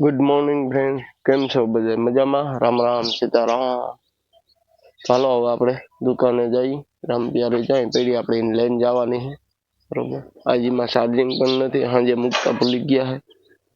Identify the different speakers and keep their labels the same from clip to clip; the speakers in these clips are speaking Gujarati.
Speaker 1: ગુડ મોર્નિંગ ફ્રેન્ડ કેમ છો બધા? મજામાં? રામ રામ, સીતારામ. ચાલો હવે આપણે દુકાને જઈ, રામ પ્યારે જાય, પેલી આપણે એને લઈને જવાની છે. બરોબર? આજીમાં ચાર્જિંગ પણ નથી, સાંજે મૂકતા ભૂલી ગયા છે.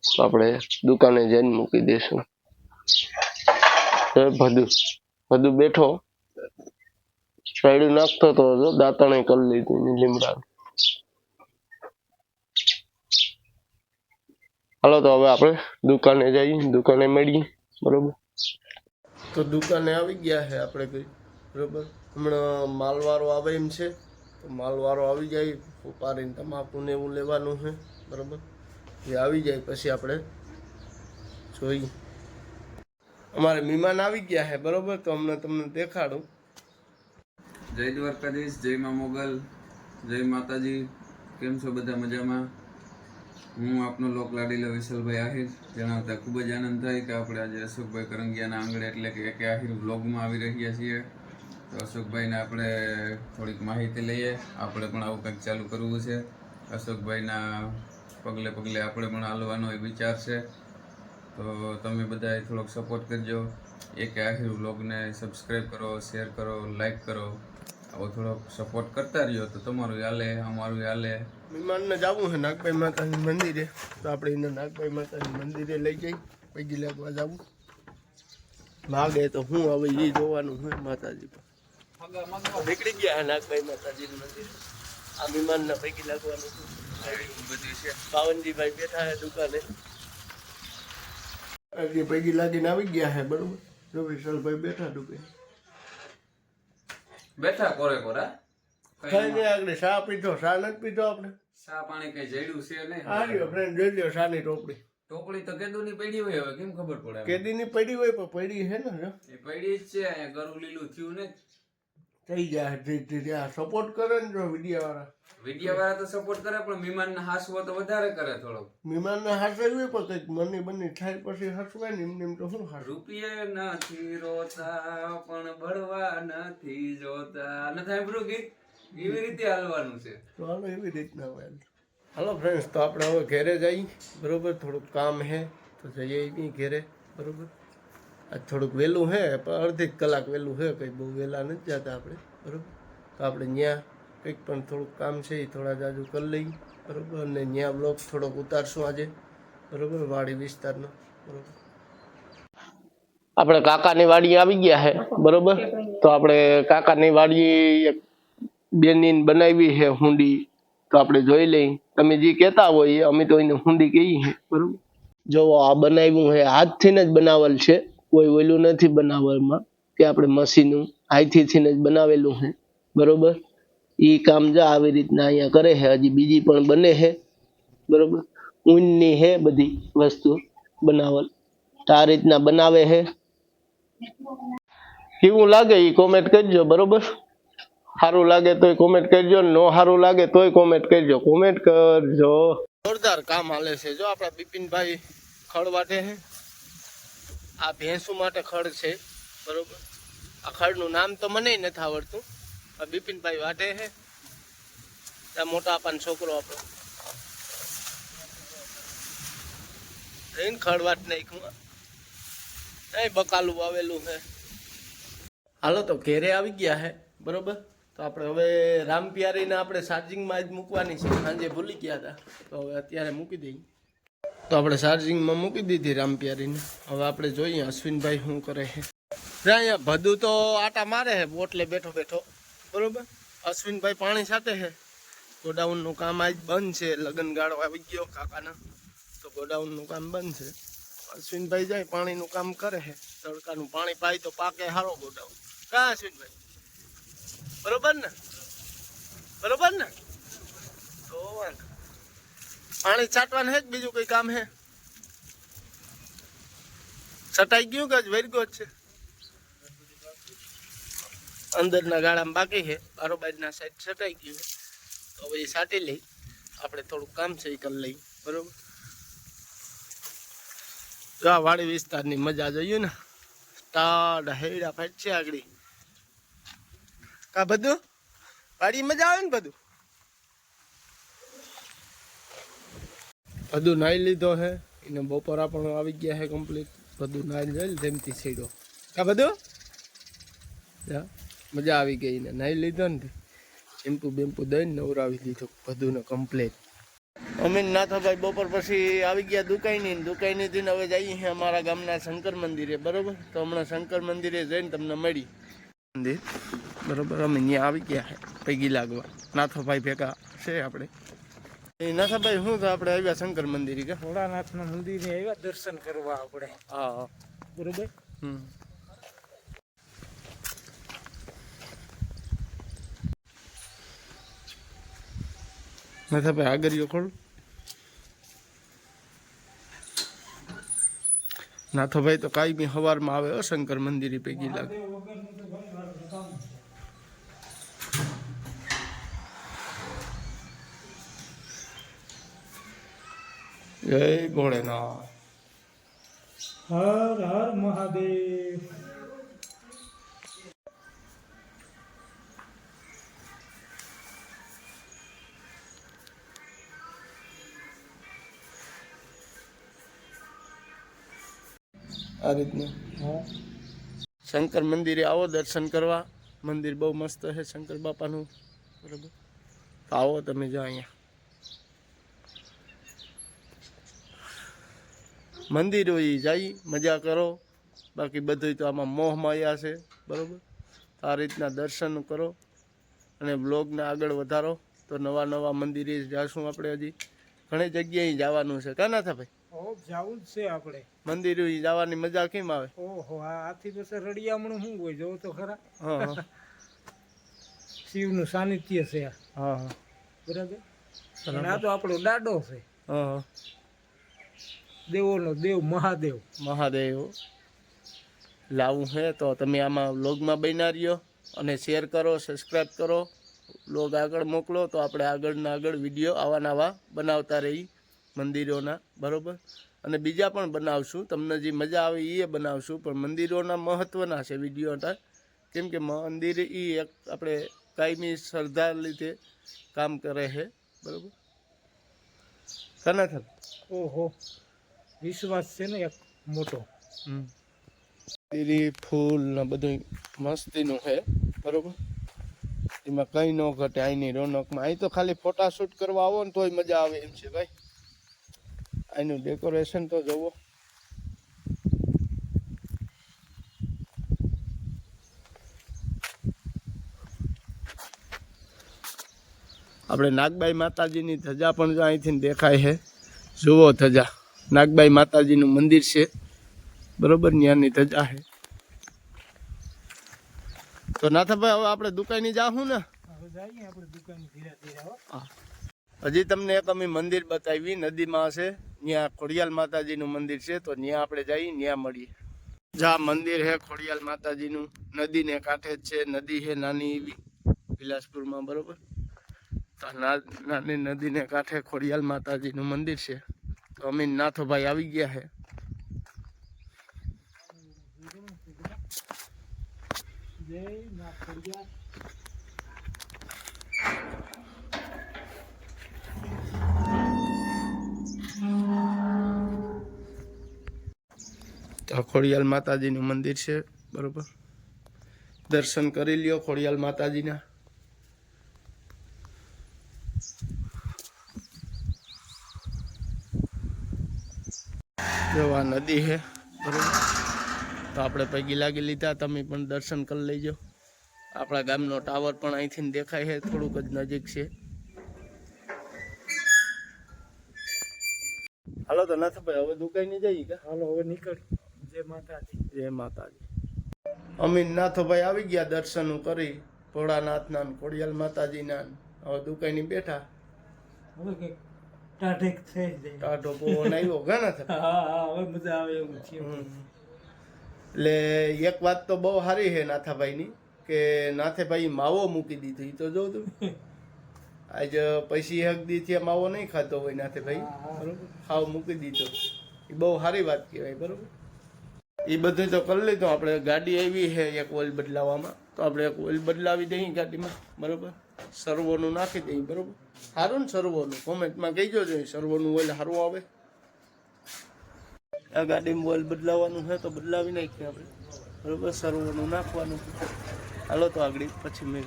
Speaker 1: તો આપણે દુકાને જઈને મૂકી દઈશું. ભદુ. ભદુ બેઠો. સાઈડ નાખતો તો જો દાંતણે કરી લીધું લીમડા હાલો તો હવે આપણે દુકાને જઈએ દુકાને મળીએ બરોબર? તો દુકાને આવી ગયા છે આપણે કઈ બરોબર? હમણાં માલવાળો આવે એમ છે તો માલવાળો આવી જાય ઉપાડીને તમાકુને એવું લેવાનું છે બરોબર? એ આવી જાય પછી આપણે જોઈએ. અમારે મહેમાન આવી ગયા છે બરોબર? તો હમણાં તમને દેખાડું.
Speaker 2: જય દ્વારકાધીશ જય મા મોગલ જય માતાજી. કેમ છો બધા મજામાં? હું આપનો લોક લાડીલો વિશલભાઈ આહિર, જણાવતા ખૂબ જ આનંદ થાય કે આપણે આજે અશોકભાઈ કરંગિયાના આંગણે એટલે કે એકે આહિર વ્લોગમાં આવી રહ્યા છીએ. તો અશોકભાઈને આપણે થોડીક માહિતી લઈએ. આપણે પણ આવું કંઈક ચાલુ કરવું છે. અશોકભાઈના પગલે પગલે આપણે પણ હાલવાનો એ વિચાર છે. તો તમે બધાએ થોડોક સપોર્ટ કરજો. એકે આહિર વ્લોગને સબસ્ક્રાઈબ કરો શેર કરો લાઈક કરો. આવો થોડોક સપોર્ટ કરતા રહ્યો તો તમારું હાલે, અમારું હાલે.
Speaker 1: મહેમાનને જવું છે નાગભાઈ માતાની મંદિરે. તો આપણે એને નાગભાઈ માતાની મંદિરે લઈ જઈ, પૈકી લાગવા જવું. માગે તો હું હવે એ જોવાનું હોય માતાજી પર. નીકળી ગયા નાગભાઈ માતાજીનું મંદિર. આ મહેમાનના પૈકી લાગવાનું
Speaker 2: બધું છે.
Speaker 1: પાવનજીભાઈ બેઠા છે દુકાને. પૈકી લાગીને આવી ગયા છે બરોબર? જો બેઠા દુકાને.
Speaker 2: બેઠા કોરે કોરા.
Speaker 1: કઈ નહીં આગળ શા પીધો શા નથી પીધો આપણે?
Speaker 2: શા પાણી કઈ જડ્યું છે નહીં?
Speaker 1: આ ફ્રેન્ડ જોઈ લ્યો શાની ટોપડી.
Speaker 2: ટોપડી તો કેદુની પડી હોય હવે કેમ ખબર પડે
Speaker 1: કેદીની પડી હોય પણ પડી છે ને
Speaker 2: એ પડી જ છે અહીંયા ગરું લીલું થયું ને.
Speaker 1: થઈ જાય ધીરે ધીરે આ સપોર્ટ કરે ને જો વિડીયાવાળા. વાળા
Speaker 2: વીડિયો વાળા તો સપોર્ટ કરે પણ મહેમાન ના હાસવો તો વધારે કરે થોડોક
Speaker 1: મહેમાનને હાસવી પણ કંઈક મની બની થાય પછી હસવાય ને એમને એમ તો શું હાસ
Speaker 2: રૂપિયે નથી રોતા પણ બળવા નથી જોતા. ન થાય બ્રુ ગીત એવી રીતે હાલવાનું છે.
Speaker 1: તો હાલો એવી રીતના હોય હાલો. ફ્રેન્ડ્સ તો આપણે હવે ઘરે જઈ બરોબર થોડુંક કામ છે તો જઈએ ઘરે. બરોબર? થોડુંક વહેલું છે પણ અડધી કલાક વહેલું છે કંઈ બહુ વહેલા નથી જતા આપણે, બરાબર? તો આપણે ત્યાં કંઈક પણ થોડુંક કામ છે એ થોડા જાજુ કરી લઈએ, બરાબર? અને ત્યાં બ્લોક થોડોક ઉતારશું આજે, બરાબર? વાડી વિસ્તારનો, બરાબર? આપણે કાકાની વાડી આવી ગયા છે બરોબર? તો આપણે કાકાની વાડી એક બેની બનાવી છે હુંડી, તો આપણે જોઈ લઈ તમે જે કહેતા હોય અમે તો એને હુંડી કહીએ, બરોબર? જો આ બનાવ્યું છે હાથથી જ બનાવેલ છે. કોઈ ઓલું નથી બનાવવામાં કે આપણે મશીનું હાથથી જ બનાવેલું છે. બરોબર? એ કામ જો આવી રીતના અહીંયા કરે છે. હજી બીજી પણ બને છે. બરોબર? ઊનની છે બધી વસ્તુ બનાવલ. આ રીતના બનાવે છે. કેવું લાગે એ કોમેન્ટ કરજો, બરોબર? સારું લાગે તોય કોમેન્ટ કરજો, નો સારું લાગે તોય કોમેન્ટ કરજો. કોમેન્ટ કરજો. જોરદાર કામ હાલે છે. જો આપણા બિપિનભાઈ ખડવાટે છે. આ ભેંસુ માટે ખડ છે, બરોબર? આ ખડનું નામ તો મને નથી આવડતું. આ બિપિનભાઈ વાટે છે. આ મોટા આપણને છોકરો આપણો. રહીને ખડ વાટ નાખ્યું નહીં બકાલું વાવેલું છે. હાલો તો ઘેરે આવી ગયા છે, બરોબર? તો આપણે હવે રામપિયારીને આપણે ચાર્જિંગમાં જ મૂકવાની છે. સાંજે ભૂલી ગયા હતા. તો હવે અત્યારે મૂકી દઈએ. તો આપણે ચાર્જિંગમાં મૂકી દીધી રામપિયારીને. હવે આપણે જોઈએ અશ્વિનભાઈ શું કરે છે. અહીંયા ભદુ તો આટા મારે છે, બોટલે બેઠો બેઠો. બરોબર? અશ્વિનભાઈ પાણી સાથે છે. ગોડાઉનનું કામ આજ બંધ છે, લગન ગાળો આવી ગયો કાકાના. તો ગોડાઉનનું કામ બંધ છે. અશ્વિનભાઈ જાય, પાણીનું કામ કરે છે. તડકાનું પાણી પાય તો પાકે સારો ગોડાઉન. કા અશ્વિનભાઈ? બરોબર ને? બરોબર ને? તો વાંધો. પાણી છાંટવાનું હે કે બીજું કઈ કામ હે? છટાઈ ગયું કે વેરગો જ છે? અંદરના ગાળામાં બાકી છે. બારોબાજના સાઈડ છટાઈ ગયું તો એ છાંટી લઈ. આપણે થોડુંક કામ છે એ કરી લઈ બરોબર? જો આ વાડી વિસ્તારની મજા જોઈએ ને. ટાઢ હેડા ફાટ છે આગળ. કા બધું? વાડી મજા આવે ને બધું? બધું નાઈ લીધો છે એને બપોરા પણ આવી ગયા છે કમ્પ્લીટ બધું નાઈ જાય જેમથી છેડો આ બધું? મજા આવી ગઈ ને નાઈ લીધો ને શેમ્પુ બેમ્પુ દઈને નવરાવી દીધો બધું ને કમ્પ્લીટ અમે નાથાભાઈ બપોર પછી આવી ગયા દુકાઈની દુકાઈની થી હવે જઈએ છીએ અમારા ગામના શંકર મંદિરે. બરોબર? તો હમણાં શંકર મંદિરે જઈને તમને મળી. મંદિર. બરોબર? અમે ત્યાં આવી ગયા પૈકી લાગવા. નાથાભાઈ ભેગા છે આપણે. નાથાભાઈ શું તો આપણે આવ્યા શંકર મંદિર કે?
Speaker 3: ભોળાનાથના મંદિરે આવ્યા દર્શન કરવા આપણે.
Speaker 1: હા
Speaker 3: બરોબર?
Speaker 1: હમ. નાથાભાઈ આગળીઓ ખોલ. નાથાભાઈ તો કાઈ બી સવારમાં આવે હો શંકર મંદિરે પૈકી લાગે. જય ભોળેનાથ
Speaker 3: હર હર મહાદેવ.
Speaker 1: આ રીતનું.
Speaker 3: હા.
Speaker 1: શંકર મંદિરે આવો દર્શન કરવા. મંદિર બહુ મસ્ત છે શંકર બાપાનું. બરાબર? આવો તમે જો અહીંયા. મંદિર હોય ઈ જાય મજા કરો. બાકી બધું તો આમાં મોહ માયા છે બરાબર? આ રીતના દર્શન કરો અને બ્લોગને આગળ વધારો. તો નવા નવા મંદિરે જાશું આપણે હજી. ઘણી જગ્યાએ જવાનું છે. કાં ના થાય ભાઈ
Speaker 3: જાવું જ છે આપણે.
Speaker 1: મંદિરે જવાની મજા કેમ આવે?
Speaker 3: ઓહો આથી પછી રડિયામણું શું હોય જોવો તો ખરા.
Speaker 1: હા
Speaker 3: શિવનું સાનિધ્ય છે
Speaker 1: હા હા.
Speaker 3: બરાબર? આ તો આપણો દાડો છે.
Speaker 1: હા હા.
Speaker 3: દેવોનો દેવ મહાદેવ.
Speaker 1: મહાદેવ. લાવું છે તો તમે આમાં વ્લોગમાં બન્યા રહ્યો અને શેર કરો સબસ્ક્રાઈબ કરો. વ્લોગ આગળ મોકલો તો આપણે આગળના આગળ વીડિયો આવા નવા બનાવતા રહી મંદિરોના બરાબર? અને બીજા પણ બનાવશું. તમને જે મજા આવે એ બનાવશું પણ મંદિરોના મહત્ત્વના છે વિડીયોના કેમ કે મંદિર એ એક આપણે કાયમી શ્રદ્ધા લીધે કામ કરે છે બરાબર? કના
Speaker 3: ઓહો. વિશ્વાસ છે ને એક મોટો.
Speaker 1: લીલી ફૂલ ને બધું મસ્તીનું છે બરોબર? એમાં કઈ ન ઘટે અહીંની રોનકમાં. અહીં તો ખાલી ફોટા શૂટ કરવા આવો ને તોય મજા આવે એમ છે ભાઈ. અહીંનું ડેકોરેશન તો જોવો. આપણે નાગબાઈ માતાજીની ધજા પણ જો અહીંથી દેખાય છે. જુઓ ધજા. નાગબાઈ માતાજીનું મંદિર છે. બરોબર ત્યાંની ધજા છે. તો નાથાભાઈ હવે આપણે દુકાને જાહું ને?
Speaker 3: હો.
Speaker 1: હજી તમને એક અમે મંદિર બતાવી નદીમાં છે. ત્યાં ખોડિયાલ માતાજીનું મંદિર છે તો ત્યાં આપણે જઈએ ત્યાં મળીએ. જા મંદિર છે ખોડિયાલ માતાજીનું. નદીને કાંઠે જ છે નદી છે નાની એવી વિલાસપુરમાં બરોબર? તો ના- નાની નદીને કાંઠે ખોડિયાલ માતાજીનું મંદિર છે. તો અમે નાથોભાઈ આવી ગયા છે
Speaker 3: જય મા ખોડિયાર
Speaker 1: તો ખોડિયાલ માતાજીનું મંદિર છે, બરોબર? દર્શન કરી લ્યો ખોડિયાલ માતાજીના. જો આ નદી છે બરોબર? તો આપણે પૈકી લાગી લીધા તમે પણ દર્શન કરી લેજો. આપણા ગામનો ટાવર પણ અહીંથી દેખાય છે થોડુંક જ નજીક છે. હાલો તો નથી ભાઈ હવે દુકાને જઈએ કે?
Speaker 3: હાલો હવે નીકળ. જય માતાજી.
Speaker 1: જય માતાજી. અમીન નાથોભાઈ આવી ગયા દર્શન કરી ભોળાનાથના ખોડિયાલ માતાજીના ને. હવે દુકાને બેઠા.
Speaker 3: હવે કંઈક ટાઢેક થઈ જાય.
Speaker 1: ટાઢો પવન આવ્યો ઘણા થયા.
Speaker 3: હા હા હવે મજા આવે એવું છે
Speaker 1: એટલે એક વાત તો બહુ સારી છે નાથાભાઈની કે નાથેભાઈ માવો મૂકી દીધો તો જો તું. આજ પૈસી હક દીથી માવો નહીં ખાતો હોય નાથેભાઈ. બરોબર? ખાવ મૂકી દીધો. એ બહુ સારી વાત કહેવાય બરોબર? એ બધું તો કરી લીધું આપણે ગાડી આવી છે એક ઓઇલ બદલાવવામાં. તો આપણે એક ઓઇલ બદલાવી દઈએ ગાડીમાં બરોબર? સર્વોનું નાખી દઈએ બરોબર? સારું ને સર્વોનું. કોમેન્ટમાં કહીજો જોઈએ સર્વોનું ઓઇલ સારું આવે.
Speaker 4: આ ગાડીમાં ઓઇલ બદલાવવાનું છે તો બદલાવી નાખીએ આપણે. બરોબર? સર્વનું નાખવાનું હાલો તો આગળ પછી મેં.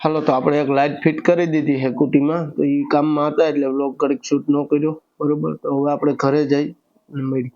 Speaker 4: હાલો તો આપણે એક લાઇટ ફિટ કરી દીધી છે કુટીમાં. તો એ કામમાં હતા એટલે વ્લોગ ઘડીક શૂટ ન કર્યો. બરોબર? તો હવે આપણે ઘરે જઈ અને મળી